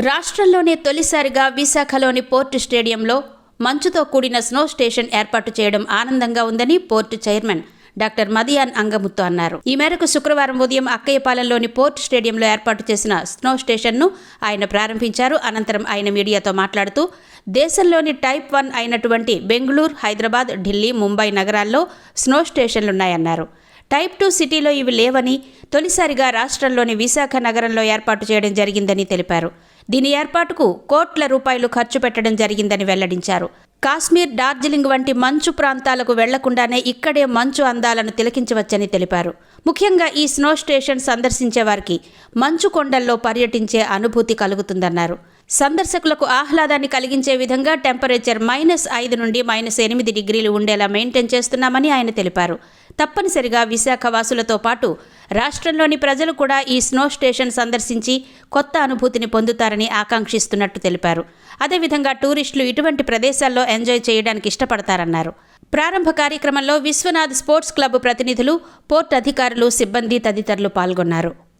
రాష్ట్రంలోనే తొలిసారిగా విశాఖలోని పోర్టు స్టేడియంలో మంచుతో కూడిన స్నో స్టేషన్ ఏర్పాటు చేయడం ఆనందంగా ఉందని port chairman doctor Madiyan Angamuthu అన్నారు. ఈ మేరకు శుక్రవారం ఉదయం అక్కయ్యపాలెంలోని పోర్టు స్టేడియంలో ఏర్పాటు చేసిన స్నో స్టేషన్ను ఆయన ప్రారంభించారు. అనంతరం ఆయన మీడియాతో మాట్లాడుతూ దేశంలోని టైప్ వన్ అయినటువంటి బెంగళూరు హైదరాబాద్ ఢిల్లీ ముంబై నగరాల్లో స్నో స్టేషన్లున్నాయన్నారు. టైప్ టూ సిటీలో ఇవి లేవని తొలిసారిగా రాష్ట్రంలోని విశాఖ నగరంలో ఏర్పాటు చేయడం జరిగిందని తెలిపారు. దీని ఏర్పాటుకు కోట్ల రూపాయలు ఖర్చు పెట్టడం జరిగిందని వెల్లడించారు. కాశ్మీర్ డార్జిలింగ్ వంటి మంచు ప్రాంతాలకు వెళ్ళకుండానే ఇక్కడే మంచు అందాలను తిలకించవచ్చని తెలిపారు. ముఖ్యంగా ఈ స్నో స్టేషన్ సందర్శించే వారికి మంచు కొండల్లో పర్యటించే అనుభూతి కలుగుతుందన్నారు. సందర్శకులకు ఆహ్లాదాన్ని కలిగించే విధంగా టెంపరేచర్ మైనస్ ఐదు నుండి మైనస్ ఎనిమిది డిగ్రీలు ఉండేలా మెయింటైన్ చేస్తున్నామని ఆయన తెలిపారు. తప్పనిసరిగా విశాఖ వాసులతో పాటు రాష్ట్రంలోని ప్రజలు కూడా ఈ స్నో స్టేషన్ సందర్శించి కొత్త అనుభూతిని పొందుతారని ఆకాంక్షిస్తున్నట్టు తెలిపారు. అదేవిధంగా టూరిస్టులు ఇటువంటి ప్రదేశాల్లో ఎంజాయ్ చేయడానికి ఇష్టపడతారన్నారు. ప్రారంభ కార్యక్రమంలో విశ్వనాథ్ స్పోర్ట్స్ క్లబ్ ప్రతినిధులు పోర్ట్ అధికారులు సిబ్బంది తదితరులు పాల్గొన్నారు.